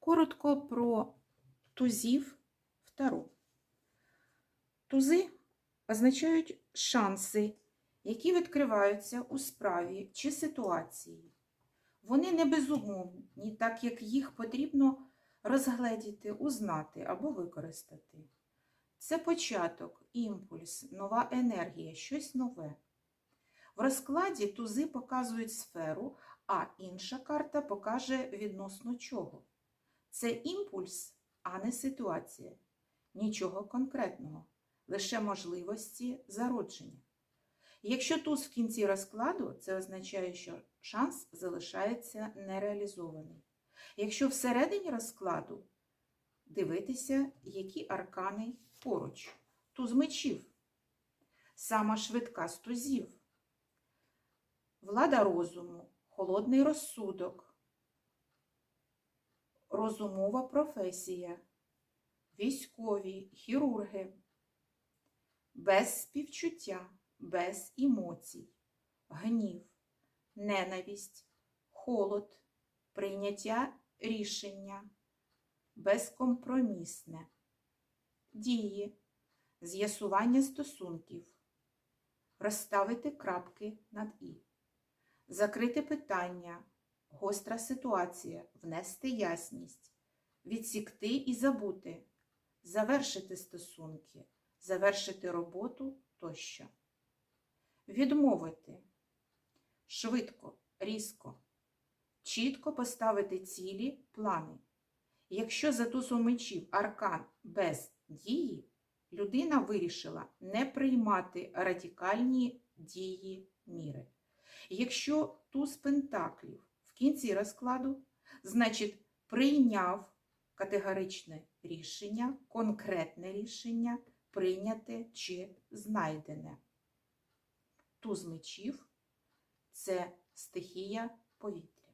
Коротко про тузів в Таро. Тузи означають шанси, які відкриваються у справі чи ситуації. Вони не безумовні, так як їх потрібно розгледіти, узнати або використати. Це початок, імпульс, нова енергія, щось нове. В розкладі тузи показують сферу, а інша карта покаже відносно чого. Це імпульс, а не ситуація. Нічого конкретного, лише можливості зародження. Якщо туз в кінці розкладу, це означає, що шанс залишається нереалізований. Якщо всередині розкладу дивитися, які аркани поруч. Туз мечів, сама швидка з тузів, влада розуму, холодний розсудок, розумова професія, військові, хірурги, без співчуття, без емоцій, гнів, ненависть, холод, прийняття рішення, безкомпромісне, дії, з'ясування стосунків, розставити крапки над і, закрити питання, гостра ситуація, внести ясність, відсікти і забути, завершити стосунки, завершити роботу тощо. Відмовити швидко, різко, чітко поставити цілі, плани. Якщо за тузом мечів аркан без дії, людина вирішила не приймати радикальні дії міри. Якщо туз пентаклів в кінці розкладу, значить прийняв категоричне рішення, конкретне рішення, прийняте чи знайдене. Туз мечів це стихія повітря.